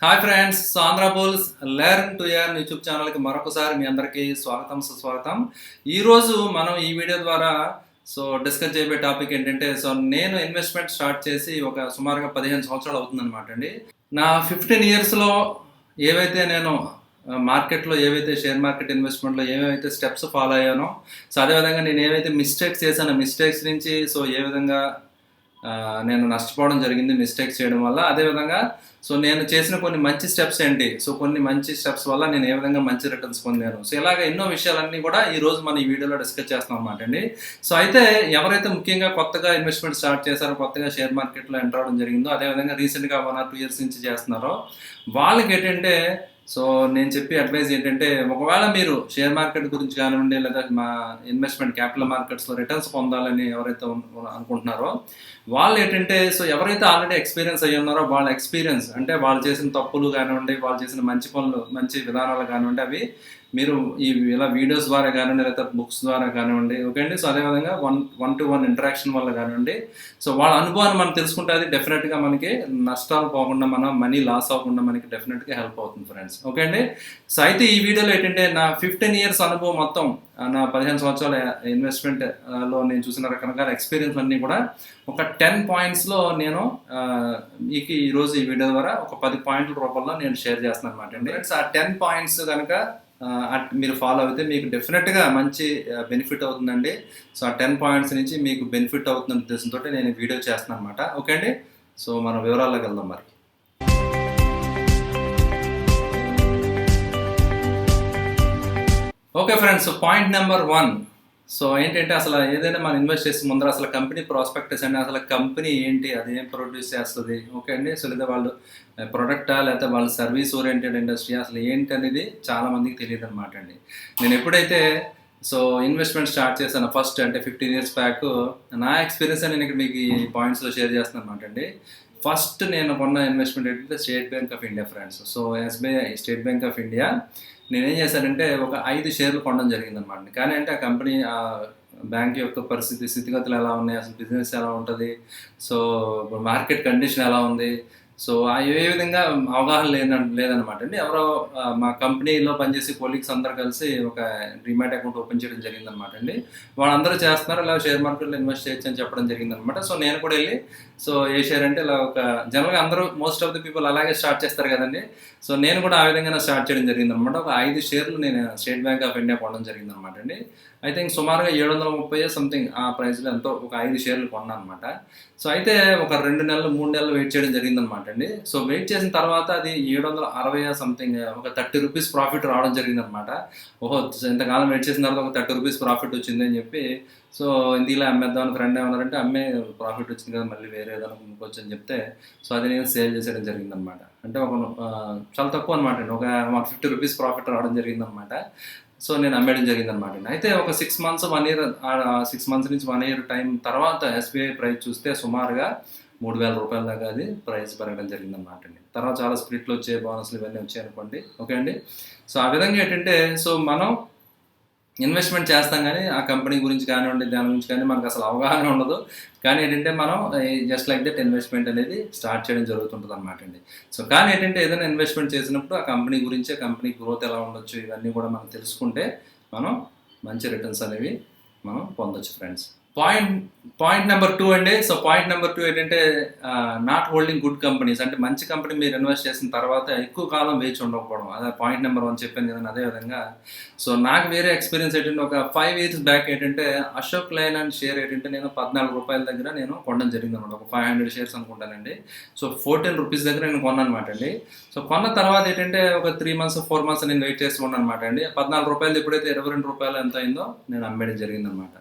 Hi friends so Andhra bulls learn to earn YouTube ఛానల్కి మరొకసారి మీ అందరికీ స్వాగతం సుస్వాగతం. ఈరోజు మనం ఈ వీడియో ద్వారా సో డిస్కస్ చేయబోయే టాపిక్ ఏంటంటే సో నేను ఇన్వెస్ట్మెంట్ స్టార్ట్ చేసి ఒక సుమారుగా పదిహేను సంవత్సరాలు అవుతుందన్నమాట అండి. నా ఫిఫ్టీన్ ఇయర్స్లో ఏవైతే నేను మార్కెట్లో ఏవైతే షేర్ మార్కెట్ ఇన్వెస్ట్మెంట్లో ఏవైతే స్టెప్స్ ఫాలో అయ్యానో సో అదేవిధంగా నేను ఏవైతే మిస్టేక్స్ చేశానో మిస్టేక్స్ నుంచి సో ఏ విధంగా నేను నష్టపోవడం జరిగింది మిస్టేక్స్ చేయడం వల్ల. అదేవిధంగా సో నేను చేసిన కొన్ని మంచి స్టెప్స్ ఏంటి? సో కొన్ని మంచి స్టెప్స్ వల్ల నేను ఏ విధంగా మంచి రిటర్న్స్ పొందాను? సో ఇలాగ ఎన్నో విషయాలన్నీ కూడా ఈ రోజు మనం ఈ వీడియోలో డిస్కస్ చేస్తాం అన్నమాట అండి. సో అయితే ఎవరైతే ముఖ్యంగా కొత్తగా ఇన్వెస్ట్మెంట్ స్టార్ట్ చేశారో కొత్తగా షేర్ మార్కెట్లో ఎంటర్ అవడం జరిగిందో అదేవిధంగా రీసెంట్గా వన్ ఆర్ టూ ఇయర్స్ నుంచి చేస్తున్నారో వాళ్ళకి ఏంటంటే సో నేను చెప్పే అడ్వైజ్ ఏంటంటే ఒకవేళ మీరు షేర్ మార్కెట్ గురించి కానివ్వండి లేదా మా ఇన్వెస్ట్మెంట్ క్యాపిటల్ మార్కెట్స్లో రిటర్న్స్ పొందాలని ఎవరైతే అనుకుంటున్నారో వాళ్ళు ఏంటంటే సో ఎవరైతే ఆల్రెడీ ఎక్స్పీరియన్స్ అయ్యి ఉన్నారో వాళ్ళ ఎక్స్పీరియన్స్ అంటే వాళ్ళు చేసిన తప్పులు కానివ్వండి వాళ్ళు చేసిన మంచి పనులు మంచి విధానాలు కానివ్వండి అవి మీరు ఈ ఇలా వీడియోస్ ద్వారా కానివ్వండి లేదా బుక్స్ ద్వారా కానివ్వండి ఓకే అండి? సో అదేవిధంగా one one to one interaction వల్ల కానివ్వండి. సో వాళ్ళ అనుభవాన్ని మనం తెలుసుకుంటే అది డెఫినెట్గా మనకి నష్టాలు పోకుండా మన మనీ లాస్ అవ్వకుండా మనకి డెఫినెట్గా హెల్ప్ అవుతుంది ఫ్రెండ్స్ ఓకే అండి? సో అయితే ఈ వీడియోలో ఏంటంటే నా ఫిఫ్టీన్ ఇయర్స్ అనుభవం మొత్తం నా పదిహేను సంవత్సరాల ఇన్వెస్ట్మెంట్లో నేను చూసిన రకరకాల ఎక్స్పీరియన్స్ అన్నీ కూడా ఒక టెన్ పాయింట్స్లో నేను మీకు ఈరోజు ఈ వీడియో ద్వారా ఒక పది పాయింట్ల రూపంలో నేను షేర్ చేస్తున్నాను అనమాట అండి. ఆ టెన్ పాయింట్స్ కనుక మీరు ఫాలో అయితే మీకు డెఫినెట్గా మంచి బెనిఫిట్ అవుతుందండి. సో ఆ టెన్ పాయింట్స్ నుంచి మీకు బెనిఫిట్ అవుతుందనే ఉద్దేశంతో నేను వీడియో చేస్తున్నాను అనమాట ఓకే అండి? సో మనం వివరాల్లోకి వెళ్దాం మరి. Okay friends point number one so ఏంటంటే అసలు ఏదైనా మనం ఇన్వెస్ట్ చేసే ముందర అసలు కంపెనీ ప్రాస్పెక్టస్ అండి అసలు కంపెనీ ఏంటి అది ఏం ప్రొడ్యూస్ చేస్తుంది? ఓకే అండి సో లేదా వాళ్ళు ప్రొడక్టా లేకపోతే వాళ్ళ సర్వీస్ ఓరియంటెడ్ ఇండస్ట్రీ అసలు ఏంటి అనేది చాలా మందికి తెలియదు అనమాట అండి. నేను ఎప్పుడైతే సో ఇన్వెస్ట్మెంట్ స్టార్ట్ చేశాను ఫస్ట్ అంటే ఫిఫ్టీన్ ఇయర్స్ బ్యాక్ నా ఎక్స్పీరియన్స్ నేను ఇక్కడ మీకు ఈ పాయింట్స్లో షేర్ చేస్తున్నాను అనమాట అండి. ఫస్ట్ నేను కొన్న ఇన్వెస్ట్మెంట్ ఏంటంటే State Bank of India friends. So SBI State Bank of India నేనేం చేశానంటే ఒక ఐదు షేర్లు కొనడం జరిగింది అనమాట కానీ అంటే ఆ కంపెనీ బ్యాంక్ యొక్క పరిస్థితి స్థితిగతులు ఎలా ఉన్నాయి అసలు బిజినెస్ ఎలా ఉంటుంది సో మార్కెట్ కండిషన్ ఎలా ఉంది సో ఆ ఏ విధంగా అవగాహన లేద లేదనమాట అండి. ఎవరో మా కంపెనీలో పనిచేసే కొలీగ్స్ అందరు కలిసి ఒక డిమాట్ అకౌంట్ ఓపెన్ చేయడం జరిగింది అనమాట అండి. వాళ్ళందరూ చేస్తున్నారు ఇలా షేర్ మార్కెట్లో ఇన్వెస్ట్ చేయొచ్చు అని చెప్పడం జరిగిందనమాట సో నేను కూడా వెళ్ళి సో ఏ షేర్ అంటే ఇలా ఒక జనరల్గా అందరూ మోస్ట్ ఆఫ్ ది పీపుల్ అలాగే స్టార్ట్ చేస్తారు కదండి. సో నేను కూడా ఆ విధంగా స్టార్ట్ చేయడం జరిగింది అనమాట ఒక ఐదు షేర్లు నేను స్టేట్ బ్యాంక్ ఆఫ్ ఇండియా కొనడం జరిగింది అనమాట అండి. ఐ థింక్ సుమారుగా ఏడు వందల ముప్పై సంథింగ్ ఆ ప్రైస్లో ఎంతో ఒక ఐదు షేర్లు కొన్నాను అనమాట సో అయితే ఒక రెండు నెలలు మూడు నెలలు వెయిట్ చేయడం జరిగింది అనమాట అండి. సో వెయిట్ చేసిన తర్వాత అది ఏడు వందల అరవై సంథింగ్ ఒక థర్టీ రూపీస్ ప్రాఫిట్ రావడం జరిగింది అనమాట ఓహో ఇంతకాలం వెయిట్ చేసిన తర్వాత ఒక థర్టీ రూపీస్ ప్రాఫిట్ వచ్చింది అని చెప్పి సో ఇందులో అమ్మేద్దామని ఫ్రెండ్ ఏమన్నారంటే అమ్మే ప్రాఫిట్ వచ్చింది కదా మళ్ళీ వేరే ఏదైనా కొనుక్కోవచ్చు అని చెప్తే సో అది నేను సేల్ చేసేయడం జరిగింది అనమాట అంటే ఒక చాలా తక్కువ అనమాట అండి. ఒక వన్ ఫిఫ్టీ రూపీస్ ప్రాఫిట్ రావడం జరిగింది అనమాట సో నేను అమ్మేయడం జరిగింది అనమాట అయితే ఒక six months one year six months నుంచి వన్ ఇయర్ టైం తర్వాత ఎస్బీఐ ప్రైస్ చూస్తే సుమారుగా మూడు వేల రూపాయల దాకా అది ప్రైస్ పెరగడం జరిగింది అనమాట అండి తర్వాత చాలా స్ప్లిట్లు వచ్చే బోనస్లు ఇవన్నీ వచ్చాయి అనుకోండి ఓకే అండి? సో ఆ విధంగా ఏంటంటే సో మనం ఇన్వెస్ట్మెంట్ చేస్తాం కానీ ఆ కంపెనీ గురించి కానివ్వండి దాని గురించి కానీ మనకు అసలు అవగాహన ఉండదు. కానీ ఏంటంటే మనం జస్ట్ లైక్ దట్ ఇన్వెస్ట్మెంట్ అనేది స్టార్ట్ చేయడం జరుగుతుంటుంది అనమాట అండి. సో కానీ ఏంటంటే ఏదైనా ఇన్వెస్ట్మెంట్ చేసినప్పుడు ఆ కంపెనీ గురించి ఆ కంపెనీ గ్రోత్ ఎలా ఉండొచ్చు ఇవన్నీ కూడా మనం తెలుసుకుంటే మనం మంచి రిటర్న్స్ అనేవి మనం పొందొచ్చు friends point point number two అండి. సో పాయింట్ నెంబర్ టూ ఏంటంటే నాట్ హోల్డింగ్ గుడ్ కంపెనీస్ అంటే మంచి కంపెనీ మీరు ఇన్వెస్ట్ చేసిన తర్వాత ఎక్కువ కాలం వేచి ఉండకపోవడం. అదే పాయింట్ నెంబర్ వన్ చెప్పాను కదండి అదే విధంగా. సో నాకు వేరే ఎక్స్పీరియన్స్ ఏంటంటే ఒక ఫైవ్ ఇయర్స్ బ్యాక్ ఏంటంటే అశోక్ లైన్ అండ్ షేర్ ఏంటంటే నేను పద్నాలుగు రూపాయల దగ్గర నేను కొనడం జరిగింది అనమాట ఒక ఫైవ్ హండ్రెడ్ షేర్స్ అనుకుంటానండి. సో ఫోర్టీన్ రూపీస్ దగ్గర నేను కొన్నాను అనమాట అండి. సో కొన్న తర్వాత ఏంటంటే ఒక త్రీ మంత్స్ ఫోర్ మంత్స్ నేను వెయిట్ చేసి ఉన్నాను అనమాట అండి. పద్నాలుగు రూపాయలు ఎప్పుడైతే ఇరవై రెండు రూపాయలు ఎంత అయిందో నేను అమ్మేయడం జరిగింది అనమాట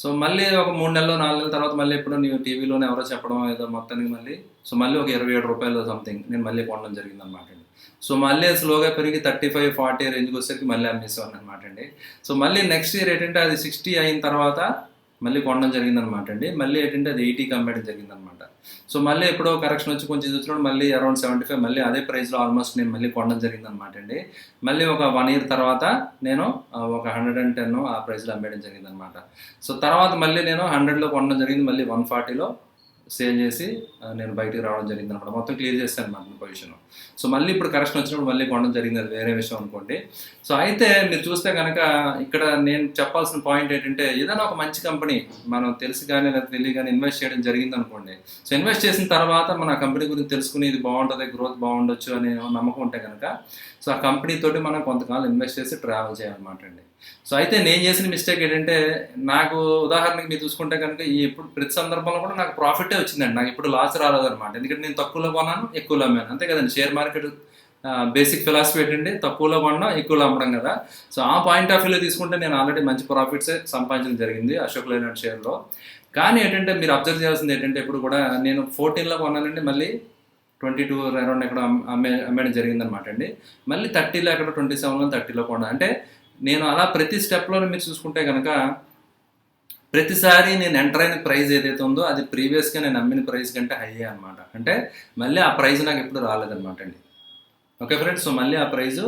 సో మళ్ళీ ఒక మూడు నెలలు నాలుగు నెలల తర్వాత మళ్ళీ ఎప్పుడో నీవు టీవీలోనే ఎవరో చెప్పడం ఏదో మొత్తానికి మళ్ళీ సో మళ్ళీ ఒక ఇరవై ఏడు రూపాయలు సంథింగ్ నేను మళ్ళీ కొనడం జరిగింది అనమాట అండి. సో మళ్ళీ స్లోగా పెరిగి థర్టీ ఫైవ్ ఫార్టీ రేంజ్కి వచ్చేసరికి మళ్ళీ అమ్మేసేవాడిని అనమాట అండి. సో మళ్ళీ నెక్స్ట్ ఇయర్ ఏంటంటే అది సిక్స్టీ అయిన తర్వాత మళ్ళీ కొనడం జరిగిందనమాట అండి. మళ్ళీ ఏంటంటే అది ఎయిటీకి అమ్మేయడం జరిగింది అనమాట సో మళ్ళీ ఎప్పుడో కరెక్షన్ వచ్చి కొంచెం చూసినప్పుడు మళ్ళీ అరౌండ్ సెవెంటీ ఫైవ్ మళ్ళీ అదే ప్రైస్లో ఆల్మోస్ట్ నేను మళ్ళీ కొనడం జరిగిందనమాట అండి. మళ్ళీ ఒక వన్ ఇయర్ తర్వాత నేను ఒక హండ్రెడ్ అండ్ టెన్ ఆ ప్రైస్లో అమ్మేయడం జరిగింది అనమాట సో తర్వాత మళ్ళీ నేను హండ్రెడ్లో కొనడం జరిగింది. మళ్ళీ వన్ ఫార్టీలో సేల్ చేసి నేను బయటికి రావడం జరిగింది అనమాట మొత్తం క్లియర్ చేశాను మన పొజిషన్ సో మళ్ళీ ఇప్పుడు కరెక్షన్ వచ్చినప్పుడు మళ్ళీ కొనడం జరిగింది. అది వేరే విషయం అనుకోండి. సో అయితే మీరు చూస్తే కనుక ఇక్కడ నేను చెప్పాల్సిన పాయింట్ ఏంటంటే ఏదైనా ఒక మంచి కంపెనీ మనం తెలిసి కానీ లేదా తెలియ కానీ ఇన్వెస్ట్ చేయడం జరిగింది అనుకోండి సో ఇన్వెస్ట్ చేసిన తర్వాత మన కంపెనీ గురించి తెలుసుకుని ఇది బాగుంటుంది గ్రోత్ బాగుండొచ్చు అనే నమ్మకం ఉంటే కనుక సో ఆ కంపెనీ తోటి మనం కొంతకాలం ఇన్వెస్ట్ చేసి ట్రావెల్ చేయాలన్నమాట అండి. సో అయితే నేను చేసిన మిస్టేక్ ఏంటంటే నాకు ఉదాహరణకి మీరు చూసుకుంటే కనుక ఈ ఇప్పుడు ప్రతి సందర్భంలో కూడా నాకు ప్రాఫిటే వచ్చిందండి. నాకు ఇప్పుడు లాస్ రాలేదన్నమాట. ఎందుకంటే నేను తక్కువలో కొన్నాను ఎక్కువలో అమ్మాను. అంతే కదండి. షేర్ మార్కెట్ బేసిక్ ఫిలాసఫీ ఏంటంటే తక్కువలో కొనడం ఎక్కువలో అమ్మడం కదా. సో ఆ పాయింట్ ఆఫ్ వ్యూలో తీసుకుంటే నేను ఆల్రెడీ మంచి ప్రాఫిట్సే సంపాదించడం జరిగింది అశోక్ లేనాడ్ షేర్లో కానీ ఏంటంటే మీరు అబ్జర్వ్ చేయాల్సింది ఏంటంటే ఇప్పుడు కూడా నేను ఫోర్టీన్లో కొన్నానండి. మళ్ళీ ట్వంటీ టూ అరౌండ్ ఎక్కడ అమ్మే అమ్మేయడం జరిగిందనమాట అండి. మళ్ళీ థర్టీలో ఎక్కడ ట్వంటీ సెవెన్లో థర్టీలో కొన్నాను అంటే నేను అలా ప్రతి స్టెప్లో మీరు చూసుకుంటే కనుక ప్రతిసారి నేను ఎంటర్ అయిన ప్రైజ్ ఏదైతే ఉందో అది ప్రీవియస్గా నేను అమ్మిన ప్రైస్ కంటే హై అనమాట అంటే మళ్ళీ ఆ ప్రైజ్ నాకు ఎప్పుడు రాలేదనమాట అండి. ఓకే ఫ్రెండ్స్ సో మళ్ళీ ఆ ప్రైజు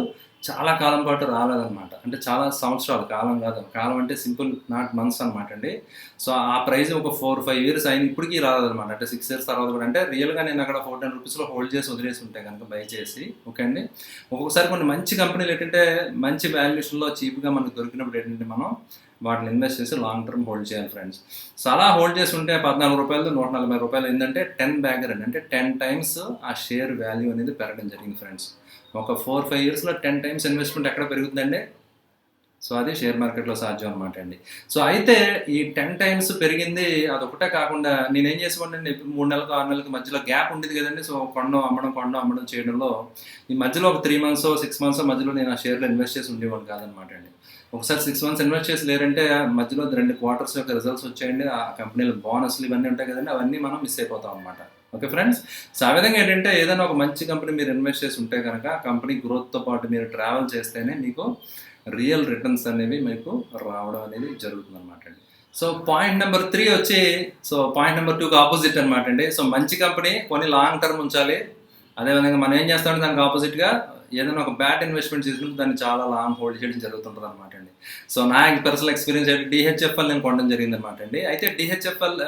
చాలా కాలం పాటు రాలేదన్నమాట. అంటే చాలా సంవత్సరాలు కాలం కాదు. కాలం అంటే సింపుల్ నాట్ మంత్స్ అనమాట అండి. సో ఆ ప్రైస్ ఒక ఫోర్ ఫైవ్ ఇయర్స్ అయిన ఇప్పటికీ రాలేదన్నమాట. అంటే సిక్స్ ఇయర్స్ తర్వాత కూడా. అంటే రియల్గా నేను అక్కడ ఫోర్ టెన్ రూపీస్లో హోల్డ్ చేసి వదిలేసి ఉంటాయి కనుక బై చేసి ఓకే అండి? ఒక్కొక్కసారి కొన్ని మంచి కంపెనీలు ఏంటంటే మంచి వాల్యుయేషన్లో చీప్గా మనకు దొరికినప్పుడు ఏంటంటే మనం వాటిని ఇన్వెస్ట్ చేసి లాంగ్ టర్మ్ హోల్డ్ చేయాలి ఫ్రెండ్స్. సో అలా హోల్డ్ చేసి ఉంటే పద్నాలుగు రూపాయలు నూట నలభై రూపాయలు ఏంటంటే టెన్ బ్యాగర్ అండి. అంటే టెన్ టైమ్స్ ఆ షేర్ వాల్యూ అనేది పెరగడం జరిగింది ఫ్రెండ్స్. ఒక ఫోర్ ఫైవ్ ఇయర్స్లో టెన్ టైమ్స్ ఇన్వెస్ట్మెంట్ ఎక్కడ పెరుగుతుందండి? సో అది షేర్ మార్కెట్లో సాధ్యం అనమాట అండి. సో అయితే ఈ టెన్ టైమ్స్ పెరిగింది అదొకటే కాకుండా నేనేం చేసేవాడిని మూడు నెలలకు ఆరు నెలలకు మధ్యలో గ్యాప్ ఉండేది కదండి. సో కొండం అమ్మడం కొండం అమ్మడం చేయడంలో ఈ మధ్యలో ఒక త్రీ మంత్స్ సిక్స్ మంత్స్ మధ్యలో నేను ఆ షేర్లో ఇన్వెస్ట్ చేసి ఉండేవాడిని కాదనమాట అండి. ఒకసారి సిక్స్ మంత్స్ ఇన్వెస్ట్ చేసి లేరంటే మధ్యలో రెండు క్వార్టర్స్ యొక్క రిజల్ట్స్ వచ్చాయండి. ఆ కంపెనీలో బోనస్లు ఇవన్నీ ఉంటాయి కదండి. అవన్నీ మనం మిస్ అయిపోతాం అనమాట ఓకే ఫ్రెండ్స్ సో ఆ విధంగా ఏంటంటే ఏదైనా ఒక మంచి కంపెనీ మీరు ఇన్వెస్ట్ చేసి ఉంటే కనుక ఆ కంపెనీ గ్రోత్తో పాటు మీరు ట్రావెల్ చేస్తేనే మీకు రియల్ రిటర్న్స్ అనేవి మీకు రావడం అనేది జరుగుతుంది అనమాట అండి. సో పాయింట్ నెంబర్ త్రీ వచ్చి సో పాయింట్ నెంబర్ టూకి ఆపోజిట్ అనమాట అండి. సో మంచి కంపెనీ కొన్ని లాంగ్ టర్మ్ ఉంచాలి. అదేవిధంగా మనం ఏం చేస్తామంటే దానికి ఆపోజిట్గా ఏదైనా ఒక బ్యాడ్ ఇన్వెస్ట్మెంట్ చేసినప్పుడు దాన్ని చాలా లాంగ్ హోల్డ్ చేయడం జరుగుతుంటుంది అనమాట అండి. సో నా పర్సనల్ ఎక్స్పీరియన్స్ అయితే డిహెచ్ఎఫ్ఎల్ నేను కొనడం జరిగింది అనమాట అండి. అయితే డిహెచ్ఎఫ్ఎల్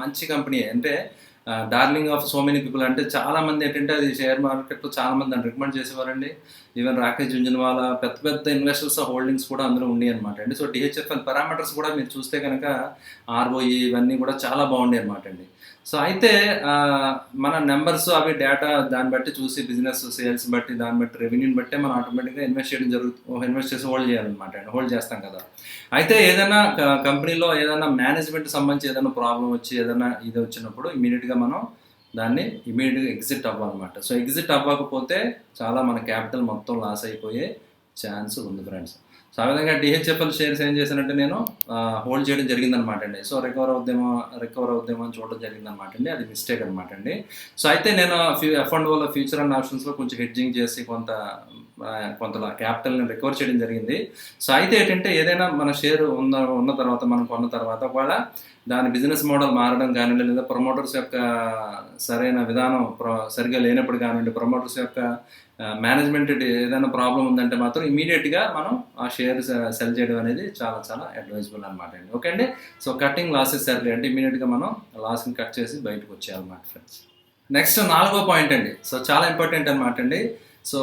మంచి కంపెనీ అంటే darling of so many people అంటే చాలా మంది ఏంటంటే అది షేర్ మార్కెట్లో చాలా మంది దాన్ని రికమెండ్ చేసేవారండి. ఈవెన్ రాకేష్ జుంజున్వాలా పెద్ద పెద్ద ఇన్వెస్టర్స్ హోల్డింగ్స్ కూడా అందులో ఉన్నాయి అనమాట అండి. సో డిహెచ్ఎఫ్ఎల్ పారామీటర్స్ కూడా మీరు చూస్తే కనుక ఆర్ఓఈ ఇవన్నీ కూడా చాలా బాగున్నాయి అనమాట అండి. సో అయితే మన నెంబర్స్ అవి డేటా దాన్ని బట్టి చూసి బిజినెస్ సేల్స్ బట్టి దాన్ని బట్టి రెవెన్యూని బట్టే మనం ఆటోమేటిక్గా ఇన్వెస్ట్ చేయడం జరుగుతుంది ఇన్వెస్ట్ చేసి హోల్డ్ చేయాలన్నమాట అండి. హోల్డ్ చేస్తాం కదా. అయితే ఏదైనా కంపెనీలో ఏదైనా మేనేజ్మెంట్ సంబంధించి ఏదైనా ప్రాబ్లం వచ్చి ఏదైనా ఇది వచ్చినప్పుడు ఇమీడియట్గా మనం దాన్ని ఇమీడియట్గా ఎగ్జిట్ అవ్వాలన్నమాట. సో ఎగ్జిట్ అవ్వకపోతే చాలా మన క్యాపిటల్ మొత్తం లాస్ అయిపోయే ఛాన్స్ ఉంది ఫ్రెండ్స్. సో ఆ విధంగా డిహెచ్ఎఫ్ఎల్ షేర్స్ ఏం చేశానంటే నేను హోల్డ్ చేయడం జరిగిందనమాట అండి. సో రికవర్ అవుద్దేమో రికవర్ అవుద్దేమో అని చూడడం జరిగిందనమాట అండి. అది మిస్టేక్ అనమాట అండి. సో అయితే నేను ఫ్యూ ఎఫ్ అండ్ ఓలో ఫ్యూచర్ అండ్ ఆప్షన్స్లో కొంచెం హెడ్జింగ్ చేసి కొంత కొంత క్యాపిటల్ని రికవర్ చేయడం జరిగింది. సో అయితే ఏంటంటే ఏదైనా మన షేర్ ఉన్న ఉన్న తర్వాత మనం కొన్న తర్వాత కూడా దాని బిజినెస్ మోడల్ మారడం కానివ్వండి లేదా ప్రమోటర్స్ యొక్క సరైన విధానం ప్ర- సరిగా లేనప్పుడు కానివ్వండి ప్రమోటర్స్ యొక్క మేనేజ్మెంట్ ఏదైనా ప్రాబ్లం ఉందంటే మాత్రం ఇమీడియట్గా మనం ఆ షేర్ సెల్ చేయడం అనేది చాలా చాలా అడ్వైజబుల్ అనమాట అండి. ఓకే అండి? సో కటింగ్ లాసెస్ సర్లే అంటే ఇమీడియట్గా మనం లాస్ని కట్ చేసి బయటకు వచ్చేయాలన్నమాట ఫ్రెండ్స్ నెక్స్ట్ నాలుగో పాయింట్ అండి. సో చాలా ఇంపార్టెంట్ అనమాట అండి. సో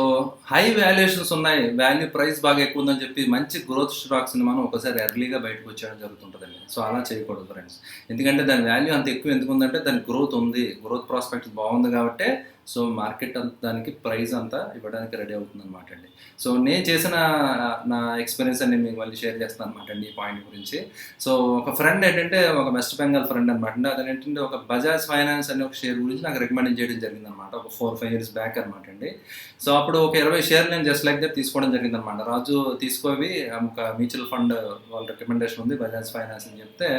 హై వాల్యుయేషన్స్ ఉన్నాయి. వాల్యూ ప్రైస్ బాగా ఎక్కువ ఉందని చెప్పి మంచి గ్రోత్ స్టాక్స్ని మనం ఒకసారి ఎర్లీగా బయటకు వచ్చేయడం జరుగుతుంటుందండి. సో అలా చేయకూడదు ఫ్రెండ్స్. ఎందుకంటే దాని వాల్యూ అంత ఎక్కువ ఎందుకు ఉందంటే దాని గ్రోత్ ఉంది. గ్రోత్ ప్రాస్పెక్ట్ బాగుంది కాబట్టి సో మార్కెట్ అంత దానికి ప్రైస్ అంతా ఇవ్వడానికి రెడీ అవుతుంది అనమాట అండి. సో నేను చేసిన నా ఎక్స్పీరియన్స్ అని మీకు మళ్ళీ షేర్ చేస్తాను అనమాట అండి ఈ పాయింట్ గురించి. సో ఒక ఫ్రెండ్ ఏంటంటే ఒక వెస్ట్ బెంగాల్ ఫ్రెండ్ అనమాట అండి. అతను ఏంటంటే ఒక బజాజ్ ఫైనాన్స్ అనే ఒక షేర్ గురించి నాకు రికమెండ్ చేయడం జరిగింది అనమాట ఒక ఫోర్ ఫైవ్ ఇయర్స్ బ్యాక్ అనమాట అండి. సో అప్పుడు ఒక ఇరవై షేర్లు నేను జస్ట్ లైక్ దట్ తీసుకోవడం జరిగింది అనమాట రాజు తీసుకోవి ఒక మ్యూచువల్ ఫండ్ వాళ్ళ రికమెండేషన్ ఉంది బజాజ్ ఫైనాన్స్ అని చెప్తే.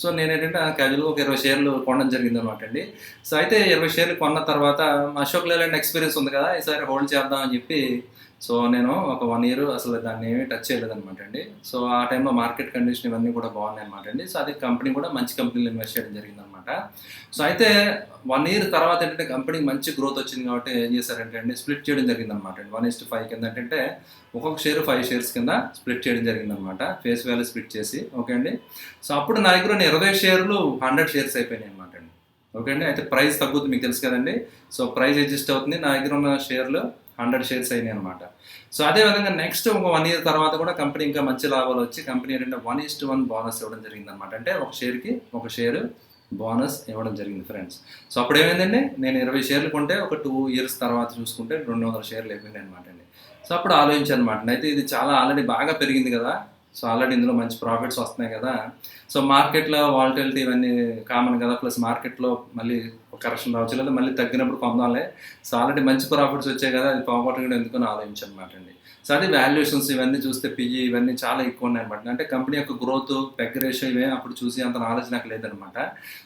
సో నేను ఏంటంటే క్యాజువల్గా ఒక ఇరవై షేర్లు కొనడం జరిగింది అనమాట అండి. సో అయితే ఇరవై షేర్లు కొన్న తర్వాత అశోక్ లేలాండ్ ఎక్స్పీరియన్స్ ఉంది కదా ఈసారి హోల్డ్ చేద్దాం అని చెప్పి. సో నేను ఒక వన్ ఇయర్ అసలు దాన్ని ఏమీ టచ్ చేయలేదు అనమాట అండి. సో ఆ టైంలో మార్కెట్ కండిషన్ ఇవన్నీ కూడా బాగున్నాయి అనమాట అండి. సో అది కంపెనీ కూడా మంచి కంపెనీలో ఇన్వెస్ట్ చేయడం జరిగింది అనమాట సో అయితే వన్ ఇయర్ తర్వాత ఏంటంటే కంపెనీకి మంచి గ్రోత్ వచ్చింది కాబట్టి ఏం చేశారంటే అండి స్ప్లిట్ చేయడం జరిగింది అనమాట అండి వన్ ఇస్ట్ ఫైవ్ కింద ఏంటంటే ఒక్కొక్క షేర్ ఫైవ్ షేర్స్ కింద స్ప్లిట్ చేయడం జరిగింది అనమాట ఫేస్ వాల్యూ స్ప్లిట్ చేసి ఓకే అండి? సో అప్పుడు నా దగ్గర ఇరవై షేర్లు హండ్రెడ్ షేర్స్ అయిపోయినాయి అనమాట ఓకే అండి? అయితే ప్రైస్ తగ్గుతుంది మీకు తెలుసు కదండి. సో ప్రైస్ అడ్జస్ట్ అవుతుంది. నా దగ్గర ఉన్న షేర్లు హండ్రెడ్ షేర్స్ అయినాయి అనమాట సో అదేవిధంగా నెక్స్ట్ ఒక వన్ ఇయర్ తర్వాత కూడా కంపెనీ ఇంకా మంచి లాభాలు వచ్చి కంపెనీ ఏంటంటే వన్ ఇస్ట్ వన్ బోనస్ ఇవ్వడం జరిగింది అనమాట అంటే ఒక షేర్కి ఒక షేర్ బోనస్ ఇవ్వడం జరిగింది ఫ్రెండ్స్ సో అప్పుడు ఏమైందండి? నేను ఇరవై షేర్లు కొంటే ఒక టూ ఇయర్స్ తర్వాత చూసుకుంటే రెండు వందల షేర్లు అయిపోయినాయి అనమాట అండి. సో అప్పుడు ఆలోచించాను అనమాట అయితే ఇది చాలా ఆల్రెడీ బాగా పెరిగింది కదా. సో ఆల్రెడీ ఇందులో మంచి ప్రాఫిట్స్ వస్తున్నాయి కదా. సో మార్కెట్లో వాలిటిలిటీ ఇవన్నీ కామన్ కదా. ప్లస్ మార్కెట్లో మళ్ళీ కరెక్షన్ రావచ్చు. లేదా మళ్ళీ తగ్గినప్పుడు పొందాలి సో ఆల్రెడీ మంచి ప్రాఫిట్స్ వచ్చాయి కదా. అది పోగొట్టడం ఎందుకని ఆలోచించమాట అండి. సో అది వాల్యుయేషన్స్ ఇవన్నీ చూస్తే పిఈ ఇవన్నీ చాలా ఎక్కువ ఉన్నాయి అనమాట అంటే కంపెనీ యొక్క గ్రోత్ పెగ్ రేషియో ఇవే అప్పుడు చూసి అంత నాలెడ్జ్ నాకు లేదనమాట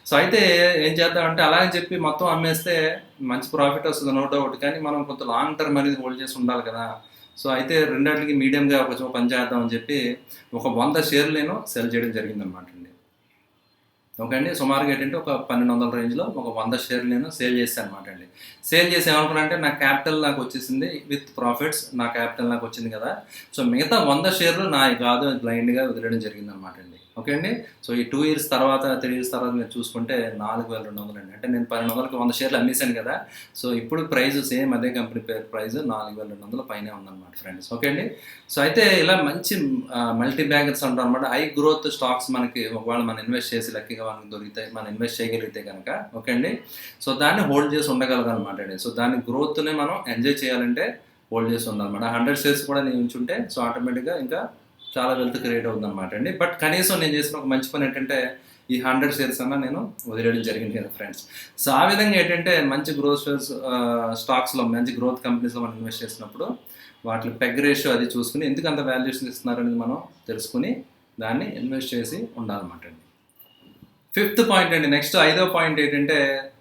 సో అయితే ఏం చేద్దామంటే అలా అని చెప్పి మొత్తం అమ్మేస్తే మంచి ప్రాఫిట్ వస్తుంది. నో డౌట్ కానీ మనం కొంత లాంగ్ టర్మ్ అనేది హోల్డ్ చేసి ఉండాలి కదా. సో అయితే రెండాటికి మీడియంగా కొంచెం పని చేద్దామని చెప్పి ఒక వంద షేర్లు నేను సెల్ చేయడం జరిగింది అనమాట అండి. ఓకే అండి? సుమారుగా ఏంటంటే ఒక పన్నెండు వందల రేంజ్లో ఒక వంద షేర్లు నేను సేల్ చేశాను అనమాట అండి. సేల్ చేసి ఏమనుకున్నానంటే నా క్యాపిటల్ నాకు వచ్చేసింది విత్ ప్రాఫిట్స్ నా క్యాపిటల్ నాకు వచ్చింది కదా. సో మిగతా వంద షేర్లు నా కాదు బ్లైండ్గా వదిలేయడం జరిగింది అనమాట అండి. ఓకే అండి? సో ఈ టూ ఇయర్స్ తర్వాత త్రీ ఇయర్స్ తర్వాత మీరు చూసుకుంటే నాలుగు వేల రెండు వందలు అండి. అంటే నేను పన్నెండు వందలకి వంద షేర్లు అమ్మేశాను కదా. సో ఇప్పుడు ప్రైస్ సేమ్ అదే కంపెనీ పేరు ప్రైస్ నాలుగు వేల రెండు వందల పైనే ఉందన్నమాట ఫ్రెండ్స్. ఓకే అండి? సో అయితే ఇలా మంచి మల్టీ బ్యాగర్స్ ఉంటారు అనమాట హై గ్రోత్ స్టాక్స్ మనకి ఒకవేళ మనం ఇన్వెస్ట్ చేసి లక్కీగా మనకి దొరికితే మనం ఇన్వెస్ట్ చేయగలిగితే కనుక ఓకే అండి? సో దాన్ని హోల్డ్ చేసి ఉండగలగాలన్నమాట అండి. సో దాని గ్రోత్ని మనం ఎంజాయ్ చేయాలంటే హోల్డ్ చేసి ఉందన్నమాట హండ్రెడ్ షేర్స్ కూడా నేను ఉంచుంటే సో ఆటోమేటిక్గా ఇంకా చాలా వెల్త్ క్రియేట్ అవుతుంది అనమాట అండి. బట్ కనీసం నేను చేసిన ఒక మంచి పని ఏంటంటే ఈ హండ్రెడ్ షేర్స్ అన్న నేను వదిలేయడం జరిగింది కదా ఫ్రెండ్స్ సో ఆ విధంగా ఏంటంటే మంచి గ్రోత్ షేర్స్ స్టాక్స్లో మంచి గ్రోత్ కంపెనీస్లో మనం ఇన్వెస్ట్ చేసినప్పుడు వాటి పెగ్ రేషియో అది చూసుకుని ఎందుకు అంత వాల్యుయేషన్ ఇస్తున్నారు అనేది మనం తెలుసుకుని దాన్ని ఇన్వెస్ట్ చేసి ఉండాలన్నమాట అండి. ఫిఫ్త్ పాయింట్ అండి. నెక్స్ట్ ఐదో పాయింట్ ఏంటంటే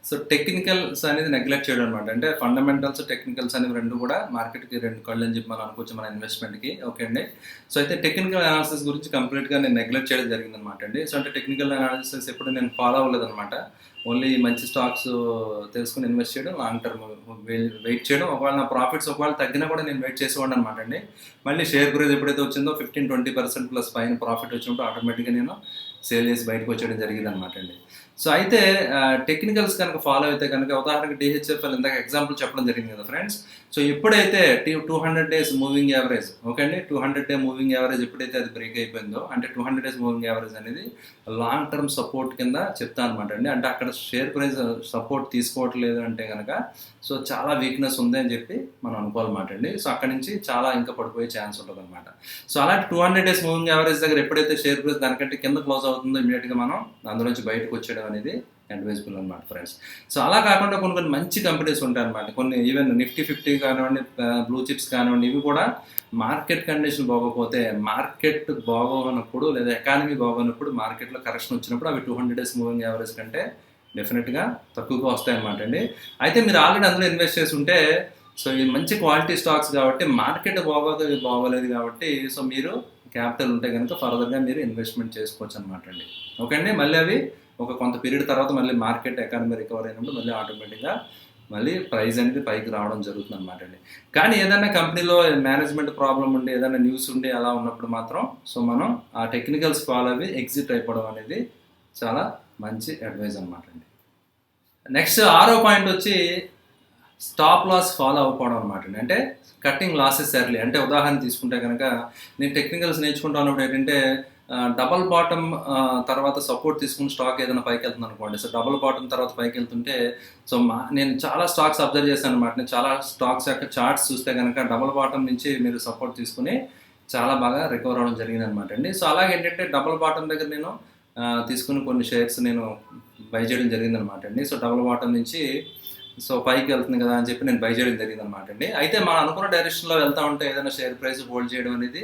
సో టెక్నికల్స్ అనేది నెగ్లెక్ట్ చేయడం అనమాట అంటే ఫండమెంటల్స్ టెక్నికల్స్ అనేవి రెండు కూడా మార్కెట్కి రెండు కళ్ళు అని చెప్పి మనం అనుకోవచ్చు మన ఇన్వెస్ట్మెంట్కి ఓకే అండి? సో అయితే టెక్నికల్ అనాలిసిస్ గురించి కంప్లీట్గా నేను నెగ్లెక్ట్ చేయడం జరిగింది అనమాట అండి. సో అంటే టెక్నికల్ అనాలిసిస్ ఎప్పుడు నేను ఫాలో అవ్వలేదు అనమాట ఓన్లీ మంచి స్టాక్స్ తెలుసుకుని ఇన్వెస్ట్ చేయడం లాంగ్ టర్మ్ వెయిట్ చేయడం. ఒకవేళ నా ప్రాఫిట్స్ ఒకవేళ తగ్గినా కూడా నేను వెయిట్ చేసేవాడు అనమాట అండి. మళ్ళీ షేర్ ప్రైస్ ఎప్పుడైతే వచ్చిందో ఫిఫ్టీన్ ట్వంటీ పర్సెంట్ ప్లస్ పైన ప్రాఫిట్ వచ్చినప్పుడు ఆటోమేటిక్గా నేను సేల్ చేసి బయటకు వచ్చేయడం జరిగింది అనమాట అండి. సో అయితే టెక్నికల్స్ కనుక ఫాలో అయితే కనుక ఉదాహరణకి డిహెచ్ఎఫ్ఎల్ ఇందాక ఎగ్జాంపుల్ చెప్పడం జరిగింది కదా ఫ్రెండ్స్ సో ఎప్పుడైతే the two hundred days moving average okay అండి two hundred day moving average ఎప్పుడైతే అది బ్రేక్ అయిపోయిందో అంటే two hundred days moving average అనేది లాంగ్ టర్మ్ సపోర్ట్ కింద చెప్తా అనమాట అండి. అంటే అక్కడ షేర్ ప్రైస్ సపోర్ట్ తీసుకోవట్లేదు అంటే కనుక సో చాలా వీక్నెస్ ఉంది అని చెప్పి మనం అనుకోవాలన్నమాట అండి. సో అక్కడ నుంచి చాలా ఇంకా పడిపోయే ఛాన్స్ ఉంటుంది అనమాట సో అలాంటి two hundred days moving average దగ్గర ఎప్పుడైతే షేర్ ప్రైస్ దానికంటే కింద క్లోజ్ అవుతుందో ఇమీడియట్గా మనం అందులో నుంచి బయటకు వచ్చేయడం అనేది అడ్వైజబుల్ అనమాట ఫ్రెండ్స్ సో అలా కాకుండా కొన్ని కొన్ని మంచి కంపెనీస్ ఉంటాయి అనమాట కొన్ని ఈవెన్ నిఫ్టీ ఫిఫ్టీ కానివ్వండి బ్లూ చిప్స్ కానివ్వండి ఇవి కూడా మార్కెట్ కండిషన్ బాగోకపోతే మార్కెట్ బాగోనప్పుడు లేదా ఎకానమీ బాగోనప్పుడు మార్కెట్లో కరెక్షన్ వచ్చినప్పుడు అవి two hundred days moving average కంటే డెఫినెట్గా తక్కువగా వస్తాయి అనమాట అండి. అయితే మీరు ఆల్రెడీ అందులో ఇన్వెస్ట్ చేసి ఉంటే సో ఇది మంచి క్వాలిటీ స్టాక్స్ కాబట్టి మార్కెట్ బాగోదు బాగోలేదు కాబట్టి సో మీరు క్యాపిటల్ ఉంటే కనుక ఫర్దర్గా మీరు ఇన్వెస్ట్మెంట్ చేసుకోవచ్చు అనమాట అండి. ఓకే అండి? మళ్ళీ అవి ఒక కొంత పీరియడ్ తర్వాత మళ్ళీ మార్కెట్ ఎకానమీ రికవర్ అయినప్పుడు మళ్ళీ ఆటోమేటిక్గా మళ్ళీ ప్రైస్ అనేది పైకి రావడం జరుగుతుంది అనమాట అండి. కానీ ఏదైనా కంపెనీలో మేనేజ్మెంట్ ప్రాబ్లం ఉండి ఏదైనా న్యూస్ ఉండి అలా ఉన్నప్పుడు మాత్రం సో మనం ఆ టెక్నికల్స్ ఫాలో అవి ఎగ్జిట్ అయిపోవడం అనేది చాలా మంచి అడ్వైజ్ అనమాట అండి. నెక్స్ట్ ఆరో పాయింట్ వచ్చి స్టాప్ లాస్ ఫాలో అవ్వకపోవడం అనమాట అండి. అంటే కట్టింగ్ లాసెస్ ఎర్లీ. అంటే ఉదాహరణ తీసుకుంటే కనుక నేను టెక్నికల్స్ నేర్చుకుంటా ఉన్నప్పుడు ఏంటంటే డబల్ బాటమ్ తర్వాత సపోర్ట్ తీసుకుని స్టాక్ ఏదైనా పైకి వెళ్తుంది అనుకోండి సో డబల్ బాటమ్ తర్వాత పైకి వెళ్తుంటే సో మా నేను చాలా స్టాక్స్ అబ్జర్వ్ చేశాను అనమాట నేను చాలా స్టాక్స్ యొక్క చార్ట్స్ చూస్తే కనుక డబల్ బాటమ్ నుంచి మీరు సపోర్ట్ తీసుకుని చాలా బాగా రికవర్ అవ్వడం జరిగింది అనమాట అండి. సో అలాగే ఏంటంటే డబల్ బాటమ్ దగ్గర నేను తీసుకుని కొన్ని షేర్స్ నేను బై చేయడం జరిగింది అనమాట అండి. సో డబల్ బాటమ్ నుంచి సో పైకి వెళ్తుంది కదా అని చెప్పి నేను బై చేయడం జరిగింది అనమాట అండి. అయితే మనం అనుకున్న డైరెక్షన్లో వెళ్తా ఉంటే ఏదైనా షేర్ ప్రైస్ హోల్డ్ చేయడం అనేది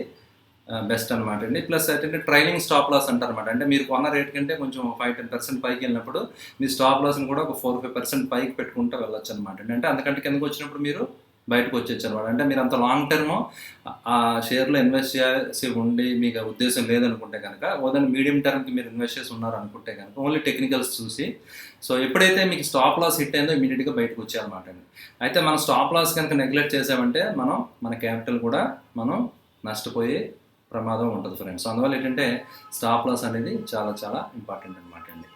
బెస్ట్ అనమాట అండి. ప్లస్ ఏంటంటే ట్రైలింగ్ స్టాప్ లాస్ అంటారు అనమాట అంటే మీరు కొన్న రేట్ కంటే కొంచెం ఫైవ్ టెన్ పర్సెంట్ పైకి వెళ్ళినప్పుడు మీ స్టాప్ లాస్ని కూడా ఒక ఫోర్ ఫైవ్ పర్సెంట్ పైకి పెట్టుకుంటూ వెళ్ళొచ్చు అనమాట అండి. అంటే అందుకంటే కిందకు వచ్చినప్పుడు మీరు బయటకు వచ్చేచ్చు అనమాట అంటే మీరు అంత లాంగ్ టర్మ్ ఆ షేర్లో ఇన్వెస్ట్ చేయాల్సి ఉండి మీకు ఉద్దేశం లేదనుకుంటే కనుక ఓదైనా మీడియం టర్మ్కి మీరు ఇన్వెస్ట్ చేసి ఉన్నారు అనుకుంటే కనుక ఓన్లీ టెక్నికల్స్ చూసి సో ఎప్పుడైతే మీకు స్టాప్ లాస్ హిట్ అయిందో ఇమీడియట్గా బయటకు వచ్చేయాలన్నమాట అండి. అయితే మనం స్టాప్ లాస్ కనుక నెగ్లెక్ట్ చేసామంటే మనం మన క్యాపిటల్ కూడా మనం నష్టపోయి ప్రమాదం ఉంటుంది ఫ్రెండ్స్ అందువల్ల ఏంటంటే స్టాప్ లాస్ అనేది చాలా చాలా ఇంపార్టెంట్ అనమాట అండి.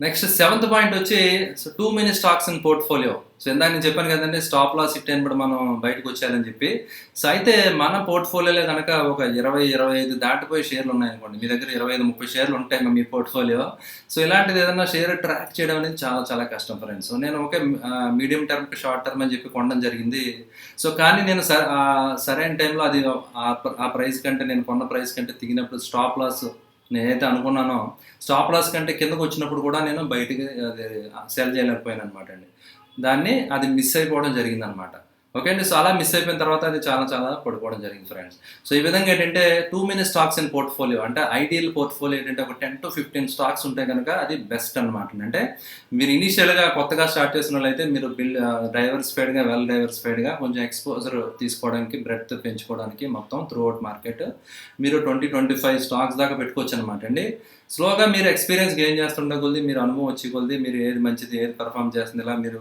నెక్స్ట్ సెవెంత్ పాయింట్ వచ్చి two mini stocks in portfolio. So ఇందాక నేను చెప్పాను కదండి స్టాప్ లాస్ ఇట్ అని మనం బయటకు వచ్చారని చెప్పి. సో అయితే మన పోర్ట్ఫోలియోలో కనుక ఒక ఇరవై ఇరవై ఐదు దాటిపోయి షేర్లు ఉన్నాయనుకోండి మీ దగ్గర ఇరవై ఐదు ముప్పై షేర్లు ఉంటాయి మీ పోర్ట్ఫోలియో. సో ఇలాంటిది ఏదైనా షేర్ ట్రాక్ చేయడం అనేది చాలా చాలా కష్టం ఫ్రెండ్స్. సో నేను ఒకే మీడియం టర్మ్ షార్ట్ టర్మ్ అని చెప్పి కొనడం జరిగింది. సో కానీ నేను సరైన టైంలో అది ఆ- ఆ ప్రైస్ కంటే నేను కొన్న ప్రైస్ కంటే తిగినప్పుడు స్టాప్ లాస్ నేనైతే అనుకున్నానో స్టాప్ లాస్ కంటే కిందకు వచ్చినప్పుడు కూడా నేను బయటికి అది సెల్ చేయలేకపోయాను అనమాట అండి. దాన్ని అది మిస్ అయిపోవడం జరిగింది అనమాట ఓకే అండి సో అలా మిస్ అయిపోయిన తర్వాత అది చాలా చాలా పడిపోవడం జరిగింది ఫ్రెండ్స్ సో ఈ విధంగా ఏంటంటే two mini stocks in portfolio అంటే ఐడియల్ పోర్ట్ఫోలియో ఏంటంటే ఒక టెన్ టు ఫిఫ్టీన్ స్టాక్స్ ఉంటే కనుక అది బెస్ట్ అనమాట అంటే మీరు ఇనీషియల్గా కొత్తగా స్టార్ట్ చేసిన వాళ్ళైతే మీరు బిల్ డైవర్సిఫైడ్గా వెల్ డైవర్సిఫైడ్గా కొంచెం ఎక్స్పోజర్ తీసుకోవడానికి బ్రెడ్త్ పెంచుకోవడానికి మొత్తం త్రూ అవుట్ మార్కెట్ మీరు ట్వంటీ ట్వంటీ ఫైవ్ స్టాక్స్ దాకా పెట్టుకోవచ్చు అనమాట అండి స్లోగా మీరు ఎక్స్పీరియన్స్ గెయిన్ చేస్తుండే కొద్ది మీరు అనుభవం వచ్చి కొద్ది మీరు ఏది మంచిది ఏది పర్ఫామ్ చేస్తుంది ఇలా మీరు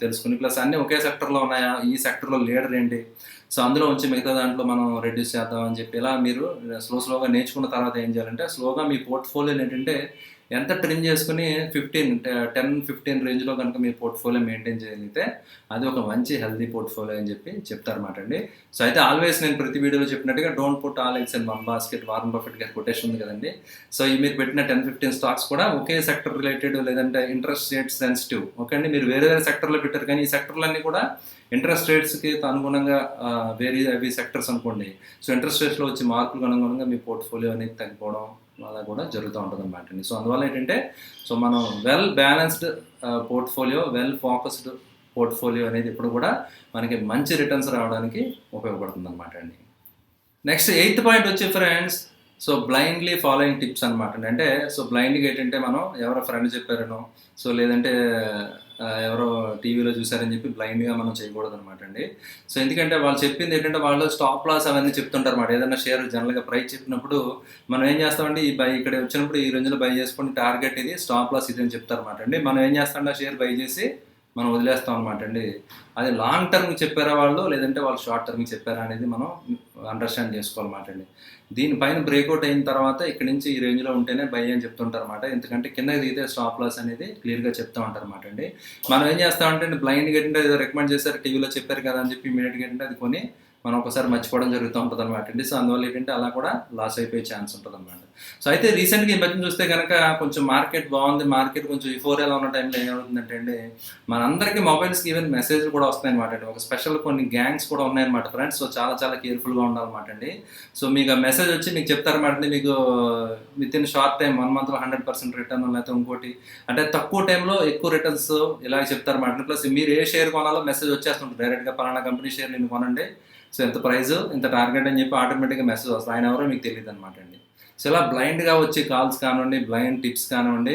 తెలుసుకుని ప్లస్ అన్ని ఒకే సెక్టర్లో ఉన్నాయా ఈ సెక్టర్లో లీడర్ ఏంటి? సో అందులో ఉంచి మిగతా దాంట్లో మనం రెడ్యూస్ చేద్దాం అని చెప్పి ఇలా మీరు స్లో స్లోగా నేర్చుకున్న తర్వాత ఏం చేయాలంటే స్లోగా మీ పోర్ట్ఫోలియో ఏంటంటే ఎంత ట్రిమ్ చేసుకుని ఫిఫ్టీన్ టెన్ ఫిఫ్టీన్ రేంజ్లో కనుక మీ పోర్ట్ఫోలియో మెయింటైన్ చేయగలిగితే అది ఒక మంచి హెల్దీ పోర్ట్ఫోలియో అని చెప్పి చెప్తారన్నమాట అండి. సో అయితే ఆల్వేస్ నేను ప్రతి వీడియోలో చెప్పినట్టుగా don't put all eggs in one basket Warren Buffett గారి కొటేషన్ ఉంది కదండి. సో ఈ మీరు పెట్టిన టెన్ ఫిఫ్టీన్ స్టాక్స్ కూడా ఒకే సెక్టర్ రిలేటెడ్ లేదంటే ఇంట్రెస్ట్ రేట్ సెన్సిటివ్ ఓకే అండి? మీరు వేరే వేరే సెక్టర్లో పెట్టారు కానీ ఈ సెక్టర్లన్నీ కూడా ఇంట్రెస్ట్ రేట్స్కి అనుగుణంగా వేరే అవి సెక్టర్స్ అనుకోండి. సో ఇంట్రెస్ట్ రేట్స్లో వచ్చే మార్కులకు అనుగుణంగా మీ పోర్ట్ఫోలియో అనేది తగ్గిపోవడం అలా కూడా జరుగుతూ ఉంటుంది అనమాట అండి. సో అందువల్ల ఏంటంటే సో మనం well balanced portfolio well focused portfolio అనేది ఇప్పుడు కూడా మనకి మంచి రిటర్న్స్ రావడానికి ఉపయోగపడుతుంది అనమాట అండి. నెక్స్ట్ ఎయిత్ పాయింట్ వచ్చి friends so blindly following tips అనమాట అంటే సో బ్లైండ్గా ఏంటంటే మనం ఎవరో ఫ్రెండ్ చెప్పారనో సో లేదంటే ఎవరో టీవీలో చూసారని చెప్పి బ్లైండ్గా మనం చేయకూడదు అనమాట అండి. సో ఎందుకంటే వాళ్ళు చెప్పింది ఏంటంటే వాళ్ళు స్టాప్ లాస్ అవన్నీ చెప్తుంటారు అనమాట ఏదైనా షేర్ జనరల్గా ప్రైస్ చెప్పినప్పుడు మనం ఏం చేస్తామంటే ఈ బై ఇక్కడ వచ్చినప్పుడు ఈ రేంజ్లో బై చేసుకుని టార్గెట్ ఇది స్టాప్ లాస్ ఇది అని చెప్తారన్నమాట అండి. మనం ఏం చేస్తామంటే ఆ షేర్ బై చేసి మనం వదిలేస్తాం అనమాట అండి. అది లాంగ్ టర్మ్ చెప్పారా వాళ్ళు? లేదంటే వాళ్ళు షార్ట్ టర్మ్ చెప్పారా అనేది మనం అండర్స్టాండ్ చేసుకోవాలన్నమాట అండి. దీనిపైన బ్రేక్అవుట్ అయిన తర్వాత ఇక్కడ నుంచి ఈ రేంజ్లో ఉంటేనే బై అని చెప్తుంటారు అనమాట ఎందుకంటే కింద దిగితే స్టాప్ లాస్ అనేది క్లియర్గా చెప్తా ఉంటారు అనమాట అండి. మనం ఏం చేస్తామంటే బ్లైండ్ ఏంటంటే ఏదో రికమెండ్ చేశారు టీవీలో చెప్పారు కదా అని చెప్పి ఇమీడియట్గా ఏంటంటే అది కొని మనం ఒకసారి మర్చిపోవడం జరుగుతూ ఉంటుంది అనమాట అండి. సో అందువల్ల ఏంటంటే అలా కూడా లాస్ అయిపోయే ఛాన్స్ ఉంటుంది అనమాట సో అయితే రీసెంట్గా ఈ మధ్య చూస్తే కనుక కొంచెం మార్కెట్ బాగుంది మార్కెట్ కొంచెం ఇఫోరియల్ ఉన్న టైంలో ఏమవుతుందంటే అండి మనందరికీ మొబైల్స్కి ఈవెన్ మెసేజ్లు కూడా వస్తాయి అనమాట అండి. ఒక స్పెషల్ కొన్ని గ్యాంగ్స్ కూడా ఉన్నాయన్నమాట ఫ్రెండ్స్ సో చాలా చాలా కేర్ఫుల్గా ఉండాలన్నమాట అండి. సో మీకు ఆ మెసేజ్ వచ్చి మీకు చెప్తారన్నమాట అండి. మీకు within short time one మంత్లో హండ్రెడ్ పర్సెంట్ రిటర్న్ లేకపోతే ఇంకోటి? అంటే తక్కువ టైంలో ఎక్కువ రిటర్న్స్ ఇలా చెప్తారన్నమాట ప్లస్ మీరు ఏ షేర్ కొనాలో మెసేజ్ వచ్చేస్తుంటారు డైరెక్ట్గా పలానా కంపెనీ షేర్ నేను కొనండి. సో ఎంత ప్రైస్ ఇంత టార్గెట్ అని చెప్పి ఆటోమేటిక్గా మెసేజ్ వస్తుంది. ఆయన ఎవరో మీకు తెలియదు అనమాట అండి. సో ఇలా బ్లైండ్గా వచ్చే కాల్స్ కానివ్వండి బ్లైండ్ టిప్స్ కానివ్వండి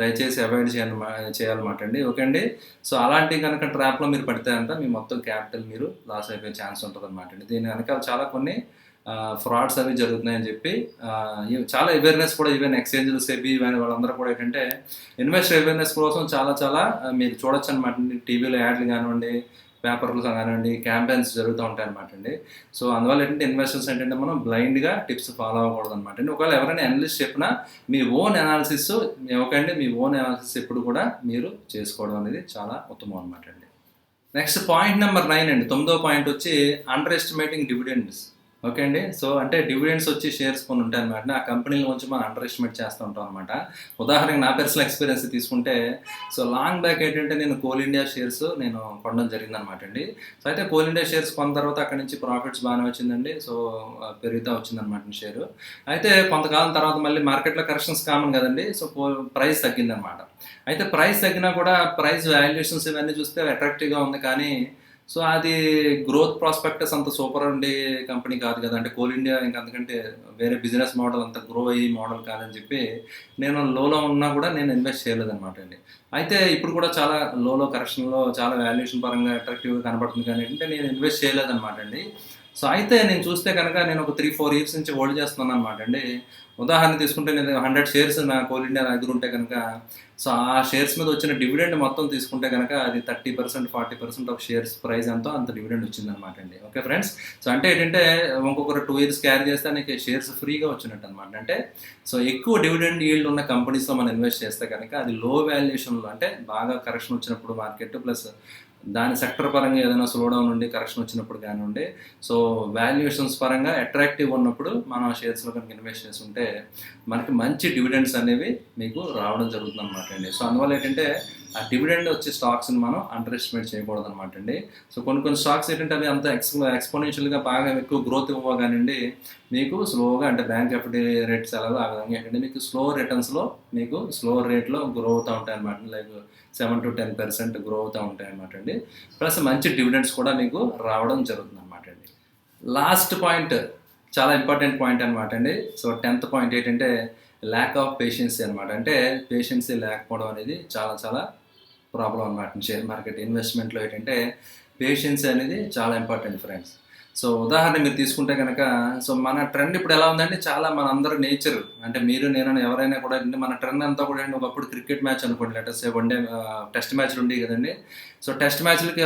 దయచేసి అవాయిడ్ చేయాలి చేయాలన్నమాట అండి. ఓకే అండి? సో అలాంటి కనుక ట్రాప్లో మీరు పడితే అంతా మీ మొత్తం క్యాపిటల్ మీరు లాస్ అయిపోయే ఛాన్స్ ఉంటుంది అనమాట అండి. దీని వెనకాల చాలా కొన్ని ఫ్రాడ్స్ అవి జరుగుతున్నాయని చెప్పి చాలా అవేర్నెస్ కూడా ఈవెన్ ఎక్స్చేంజ్లు సెబీ ఇవన్నీ వాళ్ళందరూ కూడా ఏంటంటే ఇన్వెస్టర్ అవేర్నెస్ కోసం చాలా చాలా మీరు చూడొచ్చు అనమాట టీవీలో యాడ్లు కానివ్వండి పేపర్లు కానివ్వండి క్యాంపెయిన్స్ జరుగుతూ ఉంటాయి అనమాట అండి. సో అందువల్ల ఏంటంటే ఇన్వెస్టర్స్ ఏంటంటే మనం బ్లైండ్గా టిప్స్ ఫాలో అవ్వకూడదు అనమాట అండి. ఒకవేళ ఎవరైనా అనలిస్ట్ చెప్పినా మీ ఓన్ అనాలిసిస్ ఒకండి మీ ఓన్ అనాలిసిస్ ఎప్పుడు కూడా మీరు చేసుకోవడం అనేది చాలా ఉత్తమం అనమాట అండి. నెక్స్ట్ పాయింట్ నెంబర్ నైన్ అండి. తొమ్మిదో పాయింట్ వచ్చి అండర్ ఎస్టిమేటింగ్ డివిడెండ్స్ ఓకే అండి. సో అంటే డివిడెండ్స్ వచ్చి షేర్స్ కొన్ని ఉంటాయి అనమాట ఆ కంపెనీల నుంచి మనం అండర్ ఎస్టిమేట్ చేస్తూ ఉంటాం అనమాట ఉదాహరణకి నా పర్సనల్ ఎక్స్పీరియన్స్ తీసుకుంటే సో లాంగ్ బ్యాక్ ఏంటంటే నేను కోల్ ఇండియా షేర్స్ నేను కొనడం జరిగింది అనమాట అండి. సో అయితే కోల్ ఇండియా షేర్స్ కొన్న తర్వాత అక్కడ నుంచి ప్రాఫిట్స్ బాగానే వచ్చిందండి. సో పెరుగుతూ వచ్చిందనమాట షేర్ అయితే కొంతకాలం తర్వాత మళ్ళీ మార్కెట్లో కరెక్షన్స్ కామన్ కదండి. సో ప్రైస్ తగ్గిందనమాట అయితే ప్రైస్ తగ్గినా కూడా ప్రైస్ వాల్యుయేషన్స్ ఇవన్నీ చూస్తే అట్రాక్టివ్గా ఉంది. కానీ సో అది గ్రోత్ ప్రాస్పెక్టస్ అంత సూపర్ ఉండే కంపెనీ కాదు కదా. అంటే కోల్ ఇండియా ఇంకా అందుకంటే వేరే బిజినెస్ మోడల్ అంత గ్రో అయ్యి మోడల్ కాదని చెప్పి నేను లోలో ఉన్నా కూడా నేను ఇన్వెస్ట్ చేయలేదన్నమాట అండి. అయితే ఇప్పుడు కూడా చాలా లోలో కరెక్షన్లో చాలా వాల్యుయేషన్ పరంగా అట్రాక్టివ్గా కనబడుతుంది కానీ ఏంటంటే నేను ఇన్వెస్ట్ చేయలేదన్నమాట అండి. సో అయితే నేను చూస్తే కనుక నేను ఒక త్రీ ఫోర్ ఇయర్స్ నుంచి హోల్డ్ చేస్తున్నాను అనమాట అండి. ఉదాహరణ తీసుకుంటే నేను హండ్రెడ్ షేర్స్ నా కోల్ ఇండియా నా దగ్గర ఉంటే కనుక సో ఆ షేర్స్ మీద వచ్చిన డివిడెండ్ మొత్తం తీసుకుంటే కనుక అది thirty percent forty percent of shares price ఎంతో అంత డివిడెండ్ వచ్చిందనమాట అండి. Okay friends? సో అంటే ఏంటంటే ఇంకొకరు టూ ఇయర్స్ క్యారీ చేస్తే నీకు షేర్స్ ఫ్రీగా వచ్చినట్టు అనమాట అంటే సో ఎక్కువ డివిడెండ్ ఈల్డ్ ఉన్న కంపెనీస్లో మనం ఇన్వెస్ట్ చేస్తే కనుక అది లో వాల్యుయేషన్లో అంటే బాగా కరెక్షన్ వచ్చినప్పుడు మార్కెట్ ప్లస్ దాని సెక్టర్ పరంగా ఏదైనా స్లో డౌన్ ఉండి కరెక్షన్ వచ్చినప్పుడు కానివ్వండి. సో వాల్యుయేషన్స్ పరంగా అట్రాక్టివ్ ఉన్నప్పుడు మనం షేర్స్లో కనుక ఇన్వెస్ట్ చేస్తుంటే మనకి మంచి డివిడెండ్స్ అనేవి మీకు రావడం జరుగుతుంది అనమాట అండి. సో అందువల్ల ఏంటంటే ఆ డివిడెండ్ వచ్చే స్టాక్స్ని మనం అండర్ ఎస్టిమేట్ చేయకూడదు అనమాట అండి. సో కొన్ని కొన్ని స్టాక్స్ ఏంటంటే అవి అంత ఎక్స్ ఎక్స్పోనెన్షియల్గా బాగా ఎక్కువ గ్రోత్ ఇవ్వగానండి మీకు స్లోగా అంటే బ్యాంక్ ఎఫ్డి రేట్స్ ఎలాగో ఆ విధంగా ఏంటంటే మీకు స్లో రిటర్న్స్లో మీకు స్లో రేట్లో గ్రో అవుతూ ఉంటాయి అనమాట like seven to ten percent grow అవుతూ ఉంటాయి అనమాట అండి. ప్లస్ మంచి డివిడెండ్స్ కూడా మీకు రావడం జరుగుతుంది అనమాట అండి. లాస్ట్ పాయింట్ చాలా ఇంపార్టెంట్ పాయింట్ అనమాట అండి. సో టెన్త్ పాయింట్ ఏంటంటే ల్యాక్ ఆఫ్ పేషెన్సీ అనమాట అంటే పేషెన్సీ లేకపోవడం అనేది చాలా చాలా ప్రాబ్లం అనమాట షేర్ మార్కెట్ ఇన్వెస్ట్మెంట్లో ఏంటంటే పేషెన్స్ అనేది చాలా ఇంపార్టెంట్ ఫ్రెండ్స్ సో ఉదాహరణ మీరు తీసుకుంటే కనుక సో మన ట్రెండ్ ఇప్పుడు ఎలా ఉందంటే చాలా మన అందరూ నేచర్ అంటే మీరు నేను ఎవరైనా కూడా మన ట్రెండ్ అంతా కూడా ఏంటి ఒకప్పుడు క్రికెట్ మ్యాచ్ అనుకోండి లెటర్స్ వన్ డే టెస్ట్ మ్యాచ్లు ఉండేవి కదండి. సో టెస్ట్ మ్యాచ్లకి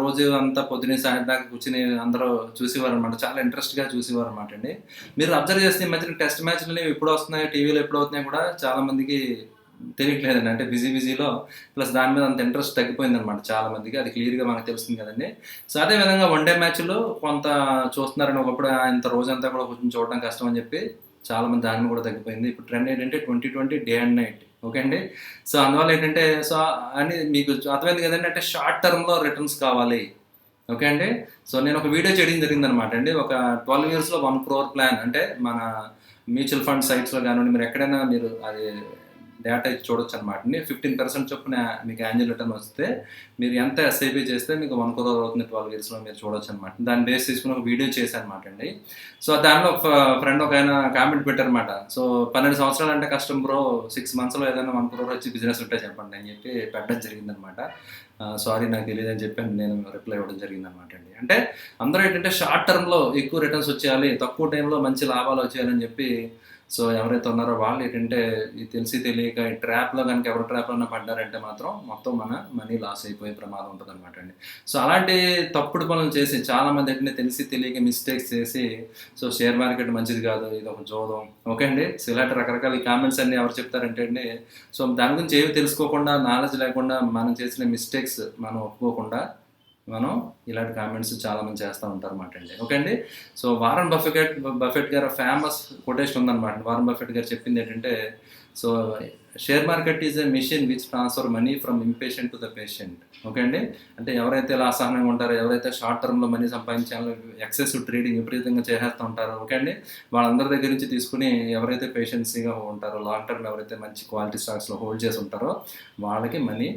రోజు అంతా పొద్దున సాయంత్రం దాకా కూర్చుని అందరూ చూసేవారు అనమాట చాలా ఇంట్రెస్ట్గా చూసేవారు అనమాట అండి. మీరు అబ్జర్వ్ చేస్తే ఈ మధ్యన టెస్ట్ మ్యాచ్లు ఎప్పుడు వస్తున్నాయి టీవీలో ఎప్పుడు అవుతున్నాయి కూడా చాలా మందికి తెలియట్లేదండి. అంటే బిజీ బిజీలో ప్లస్ దాని మీద అంత ఇంట్రెస్ట్ తగ్గిపోయింది అనమాట చాలా మందికి అది క్లియర్గా మనకు తెలుస్తుంది కదండి. సో అదే విధంగా వన్ డే మ్యాచ్లో కొంత చూస్తున్నారని ఒకప్పుడు ఇంత రోజంతా కూడా కొంచెం చూడడం కష్టం అని చెప్పి చాలా మంది దాని కూడా తగ్గిపోయింది. ఇప్పుడు ట్రెండ్ ఏంటంటే twenty twenty day and night. Okay అండి? సో అందువల్ల ఏంటంటే సో అని మీకు అర్థమైంది కదండి. అంటే షార్ట్ టర్మ్లో రిటర్న్స్ కావాలి. ఓకే అండి? సో నేను ఒక వీడియో చేయడం జరిగింది అనమాట అండి. ఒక ట్వెల్వ్ ఇయర్స్లో వన్ క్రోర్ ప్లాన్. అంటే మన మ్యూచువల్ ఫండ్ సైట్స్లో కానివ్వండి మీరు ఎక్కడైనా మీరు అది డేటా ఇచ్చి చూడొచ్చు అనమాట ఫిఫ్టీన్ పర్సెంట్ చొప్పున మీకు యాన్యువల్ రిటర్న్ వస్తే మీరు ఎంత ఎస్ఐపి చేస్తే మీకు వన్ క్రోర్ అవుతుంది ట్వెల్వ్ ఇయర్స్లో మీరు చూడొచ్చు అనమాట దాన్ని బేస్ తీసుకుని ఒక వీడియో చేశాను అనమాట అండి. సో దానిలో ఒక ఫ్రెండ్ ఒక ఆయన కామెంట్ పెట్టారనమాట సో పన్నెండు సంవత్సరాలు అంటే కష్టం బ్రో సిక్స్ మంత్స్లో ఏదైనా వన్ క్రోర్ వచ్చి బిజినెస్ ఉంటే చెప్పండి అని చెప్పి పెట్టడం జరిగిందనమాట సారీ నాకు తెలియదు అని చెప్పి నేను రిప్లై ఇవ్వడం జరిగింది అనమాట అండి. అంటే అందరూ ఏంటంటే షార్ట్ టర్మ్లో ఎక్కువ రిటర్న్స్ వచ్చేయాలి తక్కువ టైంలో మంచి లాభాలు వచ్చేయాలని చెప్పి సో ఎవరైతే ఉన్నారో వాళ్ళు ఏంటంటే తెలిసి తెలియక ఈ ట్రాప్లో కనుక ఎవరు ట్రాప్లో పడ్డారంటే మాత్రం మొత్తం మన మనీ లాస్ అయిపోయే ప్రమాదం ఉంటుంది అనమాట అండి. సో అలాంటి తప్పుడు పనులు చేసి చాలామంది ఏంటంటే తెలిసి తెలియక మిస్టేక్స్ చేసి సో షేర్ మార్కెట్ మంచిది కాదు ఇది ఒక జోదం. ఓకే అండి? సో ఇలాంటి రకరకాల కామెంట్స్ అన్ని ఎవరు చెప్తారంటే అండి సో దాని గురించి ఏమి తెలుసుకోకుండా నాలెడ్జ్ లేకుండా మనం చేసిన మిస్టేక్స్ మనం ఒప్పుకోకుండా మనం ఇలాంటి కామెంట్స్ చాలా మంది చేస్తూ ఉంటారు అనమాట అండి. ఓకే అండి? సో వారన్ బఫెట్ బఫెట్ గారు ఫేమస్ కొటేషన్ ఉందన్నమాట వారన్ బఫెట్ గారు చెప్పింది ఏంటంటే so share market is a machine which transfer money from impatient to the patient okay అండి? అంటే ఎవరైతే ఇలా అసహనంగా ఉంటారో ఎవరైతే షార్ట్ టర్మ్లో మనీ సంపాదించాలో ఎక్సెస్ ట్రేడింగ్ విపరీతంగా చేసేస్తూ ఉంటారో ఓకే అండి? వాళ్ళందరి దగ్గర నుంచి తీసుకుని ఎవరైతే పేషెన్సీగా ఉంటారో లాంగ్ టర్మ్ ఎవరైతే మంచి క్వాలిటీ స్టాక్స్లో హోల్డ్ చేసి ఉంటారో వాళ్ళకి మనీ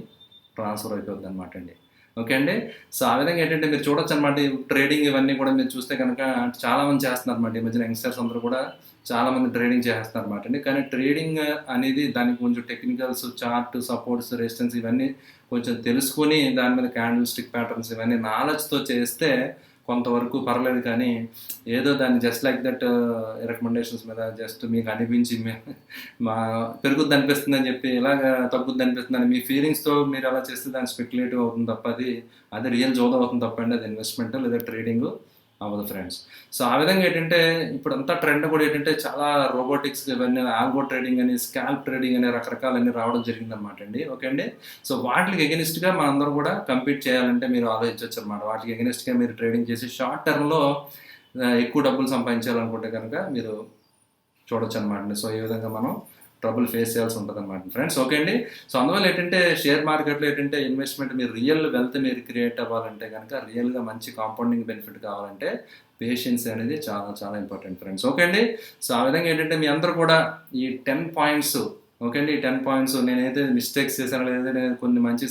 ట్రాన్స్ఫర్ అయిపోతుంది అనమాట అండి. ఓకే అండి? సో ఆ విధంగా ఏంటంటే మీరు చూడొచ్చు అనమాట ట్రేడింగ్ ఇవన్నీ కూడా మీరు చూస్తే కనుక చాలా మంది చేస్తున్నారు అనమాట ఈ మధ్యన యంగ్స్టర్స్ అందరూ కూడా చాలా మంది ట్రేడింగ్ చేస్తున్నారు అనమాట అండి. కానీ ట్రేడింగ్ అనేది దానికి కొంచెం టెక్నికల్స్ చార్ట్ సపోర్ట్స్ రెసిస్టెన్స్ ఇవన్నీ కొంచెం తెలుసుకొని దాని మీద క్యాండిల్ స్టిక్ ప్యాటర్న్స్ ఇవన్నీ నాలెడ్జ్తో చేస్తే కొంతవరకు పర్లేదు కానీ ఏదో దాన్ని జస్ట్ లైక్ దట్ రికమెండేషన్స్ మీద జస్ట్ మీకు అనిపించి మా పెరుగుద్ది అనిపిస్తుంది అని చెప్పి ఇలాగ తగ్గుద్ది అనిపిస్తుంది అని మీ ఫీలింగ్స్తో మీరు అలా చేస్తే దాన్ని స్పెక్యులేటివ్ అవుతుంది తప్ప అది అది రియల్ జోదం అవుతుంది తప్పండి అది ఇన్వెస్ట్మెంట్ లేదా ట్రేడింగ్ అవ్వదు ఫ్రెండ్స్ సో ఆ విధంగా ఏంటంటే ఇప్పుడు అంతా ట్రెండ్ కూడా ఏంటంటే చాలా రోబోటిక్స్ ఇవన్నీ ఆల్గో ట్రేడింగ్ అని స్కాల్ప్ ట్రేడింగ్ అని రకరకాలన్నీ రావడం జరిగిందనమాట అండి. ఓకే అండి? సో వాటికి ఎగెనిస్ట్గా మనందరూ కూడా కంపీట్ చేయాలంటే మీరు ఆలోచించవచ్చు అనమాట వాటికి ఎగెనిస్ట్గా మీరు ట్రేడింగ్ చేసి షార్ట్ టర్మ్లో ఎక్కువ డబ్బులు సంపాదించాలనుకుంటే కనుక మీరు చూడొచ్చు అనమాట సో ఈ విధంగా మనం ట్రబుల్ ఫేస్ చేయాల్సి ఉంటుంది అనమాట ఫ్రెండ్స్ ఓకే అండి? సో అందువల్ల ఏంటంటే షేర్ మార్కెట్లో ఏంటంటే ఇన్వెస్ట్మెంట్ మీరు రియల్ వెల్త్ మీరు క్రియేట్ అవ్వాలంటే కనుక రియల్గా మంచి కాంపౌండింగ్ బెనిఫిట్ కావాలంటే పేషెన్స్ అనేది చాలా చాలా ఇంపార్టెంట్ ఫ్రెండ్స్ ఓకే అండి? సో ఆ విధంగా ఏంటంటే మీ అందరూ కూడా ఈ టెన్ పాయింట్స్ ఓకే అండి? ఈ టెన్ పాయింట్స్ నేనైతే మిస్టేక్స్ చేశాను లేదా నేను కొన్ని మంచి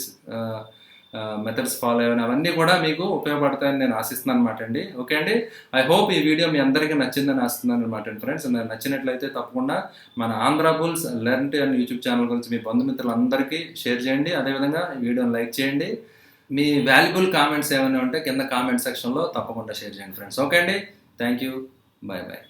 మెథడ్స్ ఫాలో అయ్యాను అవన్నీ కూడా మీకు ఉపయోగపడతాయని నేను ఆశిస్తున్నాను అనమాట అండి. ఓకే అండి? ఐ హోప్ ఈ వీడియో మీ అందరికీ నచ్చిందని ఆశిస్తున్నాను అనమాట అండి ఫ్రెండ్స్ నచ్చినట్లయితే తప్పకుండా మన Andhra bulls learn and YouTube channel గురించి మీ బంధుమిత్రులందరికీ షేర్ చేయండి. అదేవిధంగా ఈ వీడియోని లైక్ చేయండి. మీ వాల్యుబుల్ కామెంట్స్ ఏమైనా ఉంటే కింద కామెంట్ సెక్షన్లో తప్పకుండా షేర్ చేయండి ఫ్రెండ్స్ ఓకే అండి? Thank you bye bye